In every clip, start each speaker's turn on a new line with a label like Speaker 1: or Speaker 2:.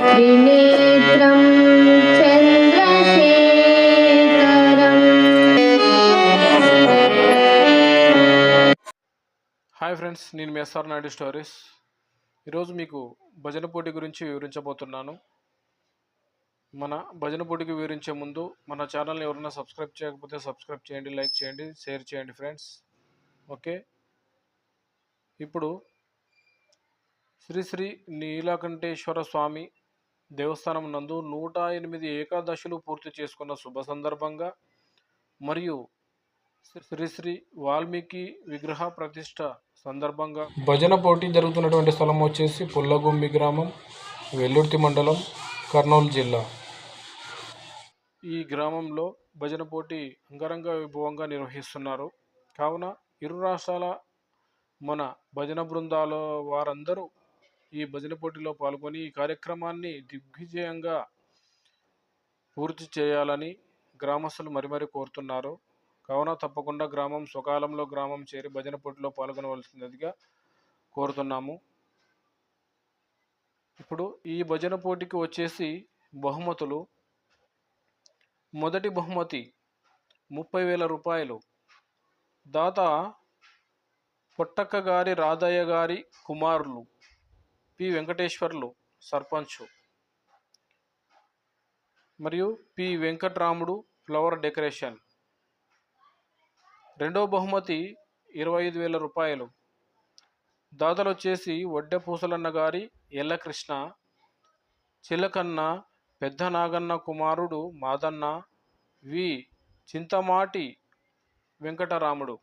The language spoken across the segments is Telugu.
Speaker 1: त्रिनेत्रं चन्द्रशेखरम्
Speaker 2: హాయ్ ఫ్రెండ్స్ నేను మీ ఎస్ఆర్ నాయుడు స్టోరీస్ ఈరోజు మీకు భజన పోటీ గురించి వివరించబోతున్నాను మన భజన పోటీకి వివరించే ముందు మన ఛానల్ని ఎవరైనా సబ్స్క్రైబ్ చేయకపోతే సబ్స్క్రైబ్ చేయండి లైక్ చేయండి షేర్ చేయండి ఫ్రెండ్స్ ఓకే ఇప్పుడు శ్రీ శ్రీ నీలకంఠేశ్వర స్వామి దేవస్థానం నందు నూట ఎనిమిది ఏకాదశులు పూర్తి చేసుకున్న శుభ సందర్భంగా మరియు శ్రీ శ్రీ వాల్మీకి విగ్రహ ప్రతిష్ట సందర్భంగా భజన పోటీ జరుగుతున్నటువంటి స్థలం వచ్చేసి పుల్లగుమ్మి గ్రామం వెల్లుర్తి మండలం కర్నూలు జిల్లా. ఈ గ్రామంలో భజన పోటీ అంగరంగ వైభవంగా నిర్వహిస్తున్నారు. కావున ఇరు రాష్ట్రాల మన భజన బృందాల వారందరూ ఈ భజన పోటీలో పాల్గొని ఈ కార్యక్రమాన్ని దిగ్విజయంగా పూర్తి చేయాలని గ్రామస్తులు మరి మరి కోరుతున్నారు. కావున తప్పకుండా గ్రామం స్వకాలంలో గ్రామం చేరి భజన పోటీలో పాల్గొనవలసినదిగా కోరుతున్నాము. ఇప్పుడు ఈ భజన పోటీకి వచ్చేసి బహుమతులు. మొదటి బహుమతి ముప్పై వేల రూపాయలు. దాత పుట్టక్క గారి రాధయ్య గారి కుమారులు పి. వెంకటేశ్వర్లు సర్పంచ్. మరియు పి. Venkatramudu flower decoration. రెండవ బహుమతి ఇరవై ఐదు వేల రూపాయలు. దాతలు వచ్చేసి వడ్డె పూసలన్న గారి ఎల్లకృష్ణ చిలకన్న పెద్ద నాగన్న కుమారుడు మాదన్న వి. చింతమాటి వెంకటరాముడు.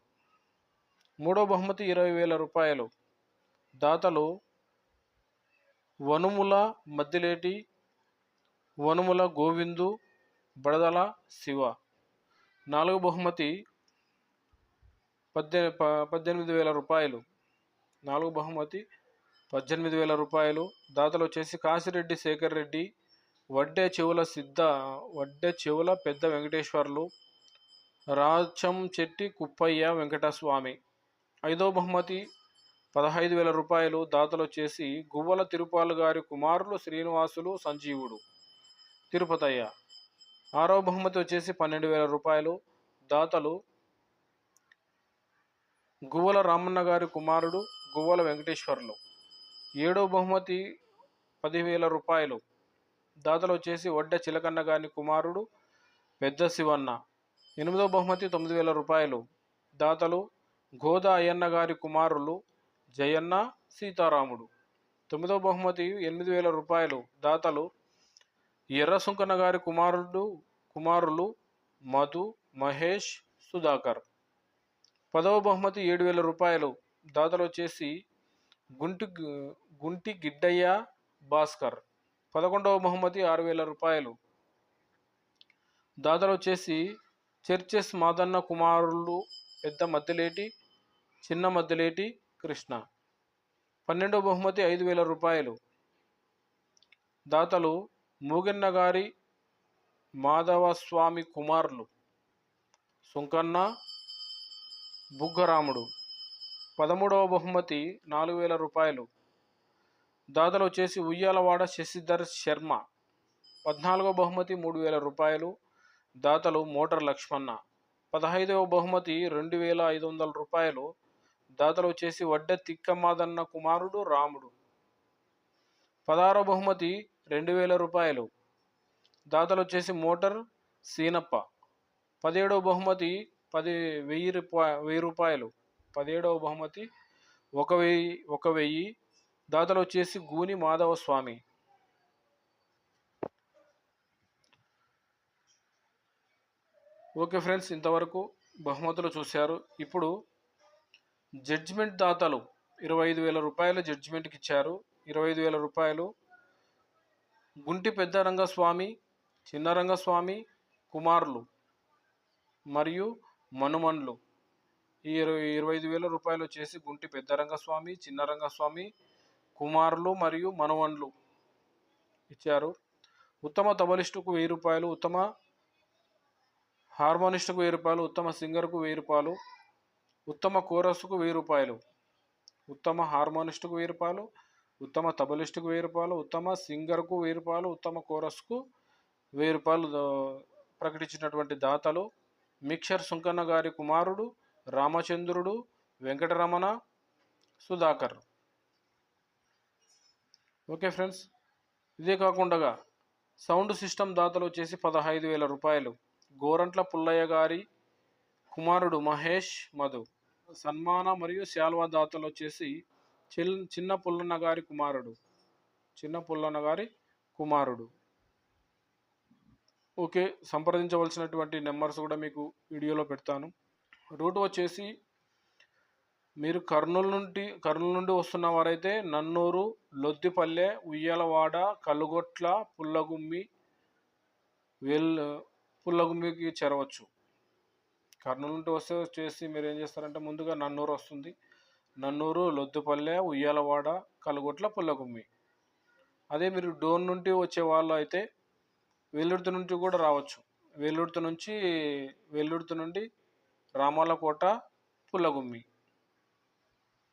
Speaker 2: మూడో బహుమతి ఇరవై వేల రూపాయలు. దాతలు వనుముల మద్దిలేటి వనుముల గోవిందు బడదల శివ. నాలుగో బహుమతి పద్దె ప- పద్దెనిమిది వేల రూపాయలు. నాలుగు బహుమతి పద్దెనిమిది వేల రూపాయలు. దాతలు వచ్చేసి కాశిరెడ్డి శేఖర్ రెడ్డి వడ్డే చెవుల సిద్ధ వడ్డే చెవుల పెద్ద వెంకటేశ్వర్లు రాచం చెట్టి కుప్పయ్య వెంకటస్వామి. ఐదో బహుమతి పదహైదు వేల రూపాయలు దాతలు వచ్చేసి గువ్వల తిరుపాలు గారి కుమారులు శ్రీనివాసులు సంజీవుడు. తిరుపతయ్య. ఆరో బహుమతి వచ్చేసి పన్నెండు వేల రూపాయలు దాతలు గువ్వల రామన్న గారి కుమారుడు గువ్వల వెంకటేశ్వర్లు. ఏడో బహుమతి పదివేల రూపాయలు దాతలు వచ్చేసి వడ్డ చిలకన్న గారి కుమారుడు పెద్ద శివన్న. ఎనిమిదో బహుమతి తొమ్మిది వేల రూపాయలు దాతలు గోదా అయ్యన్న గారి కుమారులు జయన్న సీతారాముడు. తొమ్మిదవ బహుమతి ఎనిమిది వేల రూపాయలు దాతలు ఎర్రసుంకన గారి కుమారుడు కుమారులు మధు మహేష్ సుధాకర్. పదవ బహుమతి ఏడు వేల రూపాయలు దాతలు వచ్చేసి గుంటి గుంటి గిడ్డయ్య భాస్కర్. పదకొండవ బహుమతి ఆరు వేల రూపాయలు దాతలు వచ్చేసి చర్చెస్ మాదన్న కుమారులు పెద్ద మద్దిలేటి చిన్న మద్దులేటి కృష్ణ. పన్నెండవ బహుమతి ఐదు వేల రూపాయలు. దాతలు మూగన్న గారి మాధవస్వామి కుమారులు. సుంకన్న బుగ్గరాముడు. పదమూడవ బహుమతి నాలుగు వేల రూపాయలు. దాతలు వచ్చేసి ఉయ్యాలవాడ శశిధర్ శర్మ. పద్నాలుగవ బహుమతి మూడు వేల రూపాయలు. దాతలు మోటార్ లక్ష్మణ పదహైదవ బహుమతి రెండు వేల ఐదు వందల రూపాయలు. దాతలు వచ్చేసి వడ్డ తిక్కమాదన్న కుమారుడు రాముడు. పదహారవ బహుమతి రెండు వేల రూపాయలు. దాతలు వచ్చేసి మోటార్ సీనప్ప. పదిహేడవ బహుమతి పది వెయ్యి రూపా వెయ్యి రూపాయలు. పదిహేడవ బహుమతి ఒక వెయ్యి ఒక వెయ్యి. దాతలు వచ్చేసి గూని మాధవ స్వామి ఓకే ఫ్రెండ్స్ ఇంతవరకు బహుమతులు చూశారు. ఇప్పుడు జడ్జిమెంట్ దాతలు ఇరవై ఐదు వేల రూపాయలు జడ్జిమెంట్కి ఇచ్చారు. ఇరవై ఐదు వేల రూపాయలు గుంటి పెద్ద రంగస్వామి చిన్న రంగస్వామి కుమారులు మరియు మనుమన్లు ఈ ఇరవై ఇరవై ఐదు వేల రూపాయలు వచ్చేసి గుంటి పెద్ద రంగస్వామి చిన్న రంగస్వామి కుమారులు మరియు మనవన్లు ఇచ్చారు. ఉత్తమ తబలిస్టుకు వెయ్యి రూపాయలు ఉత్తమ హార్మోనిస్టుకు వెయ్యి రూపాయలు ఉత్తమ సింగర్కు వెయ్యి రూపాయలు ఉత్తమ కోరస్కు వెయ్యి రూపాయలు ఉత్తమ హార్మోనిస్టుకు వెయ్యి రూపాయలు ఉత్తమ తబలిస్టుకు వెయ్యి రూపాయలు ఉత్తమ సింగర్కు వెయ్యి రూపాయలు ఉత్తమ కోరస్కు వెయ్యి రూపాయలు ప్రకటించినటువంటి దాతలు మిక్షర్ సుంకన్న గారి కుమారుడు రామచంద్రుడు వెంకటరమణ సుధాకర్. ఓకే ఫ్రెండ్స్ ఇదే కాకుండా సౌండ్ సిస్టమ్ దాతలు వచ్చేసి పదహైదు వేల రూపాయలు. గోరంట్ల పుల్లయ్య గారి కుమారుడు మహేష్ మధు. సన్మాన మరియు శాల్వా దాతలు వచ్చేసి చిల్ చిన్న పుల్లన్న గారి కుమారుడు. చిన్న పుల్లన్న గారి కుమారుడు. ఓకే సంప్రదించవలసినటువంటి నెంబర్స్ కూడా మీకు వీడియోలో పెడతాను. రూట్ వచ్చేసి మీరు కర్నూలు నుండి కర్నూలు నుండి వస్తున్న వారైతే నన్నూరు లొద్దిపల్లె ఉయ్యాలవాడ కలుగొట్ల పుల్లగుమ్మి వెల్ పుల్లగుమ్మికి చేరవచ్చు. కర్నూలు నుండి వస్తే వచ్చేసి మీరు ఏం చేస్తారంటే ముందుగా నన్నూరు వస్తుంది. నన్నూరు లొద్దుపల్లె ఉయ్యాలవాడ కలుగొట్ల పుల్లగుమ్మి. అదే మీరు డోన్ నుండి వచ్చే వాళ్ళు అయితే వెల్లుర్తి నుంచి కూడా రావచ్చు. వెల్లుర్తి నుంచి వెల్లుర్తి నుండి రామాలకోట పుల్లగుమ్మి.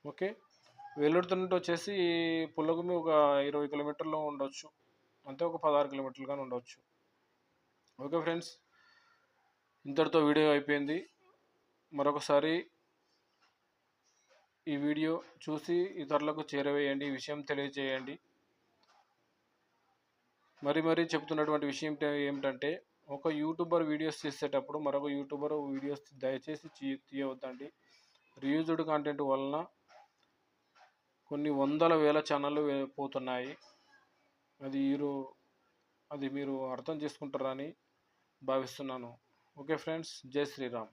Speaker 2: ఓకే? వెల్లుర్తి నుండి వచ్చేసి పుల్లగుమ్మి ఒక ఇరవై కిలోమీటర్లు ఉండొచ్చు. అంతే ఒక పదహారు కిలోమీటర్లు కానీ ఉండవచ్చు ఓకే ఫ్రెండ్స్? ఇంతటితో వీడియో అయిపోయింది. మరొకసారి ఈ వీడియో చూసి ఇతరులకు చేరవేయండి ఈ విషయం తెలియజేయండి. మరి మరీ చెప్తున్నటువంటి విషయం ఏమిటంటే ఒక యూట్యూబర్ వీడియోస్ తీసేటప్పుడు మరొక యూట్యూబర్ వీడియోస్ దయచేసి తీయవద్దండి. రియూజ్డ్ కంటెంట్ వలన కొన్ని వందల వేల ఛానళ్ళు పోతున్నాయి. అది మీరు అది మీరు అర్థం చేసుకుంటారని భావిస్తున్నాను. ఓకే ఫ్రెండ్స్ జై శ్రీరామ్